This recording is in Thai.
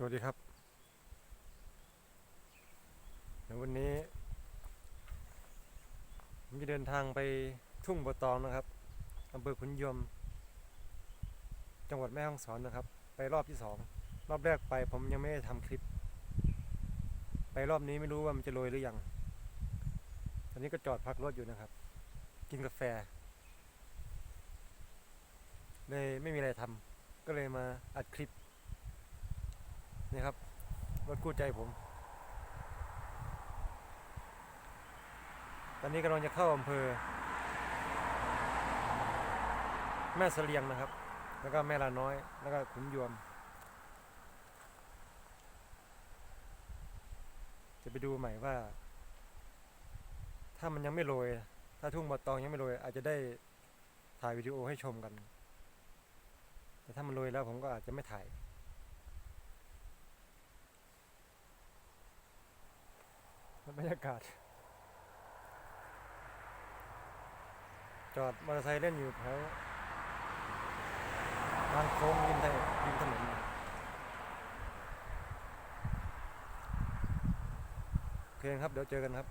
สวัสดีครับเดี๋ยววันนี้ผมจะเดินทางไปทุ่งบัวตองนะครับอำเภอขุนยม จังหวัดแม่ฮ่องสอนนะครับ ไปรอบที่สองรอบแรกไปผมยังไม่ได้ทำคลิป ไปรอบนี้ไม่รู้ว่ามันจะโรยหรือยัง ตอนนี้ก็จอดพักรถอยู่นะครับ กินกาแฟ เลยไม่มีอะไรทำก็เลยมาอัดคลิป นี่ครับรถกู้ใจผม ตอนนี้กำลังจะเข้าอำเภอ แม่เสลียงนะครับ แล้วก็แม่ลาน้อย แล้วก็ขุนยวม จะไปดูใหม่ว่า ถ้ามันยังไม่โรย ถ้าทุ่งบอตองยังไม่โรย อาจจะได้ถ่ายวิดีโอให้ชมกัน แต่ถ้ามันโรยแล้วผมก็อาจจะไม่ถ่าย บรรยากาศ จอดมอเตอร์ไซค์เล่นอยู่แถวทางโค้งริมถนนริมถนนโอเคครับ เดี๋ยวเจอกันครับ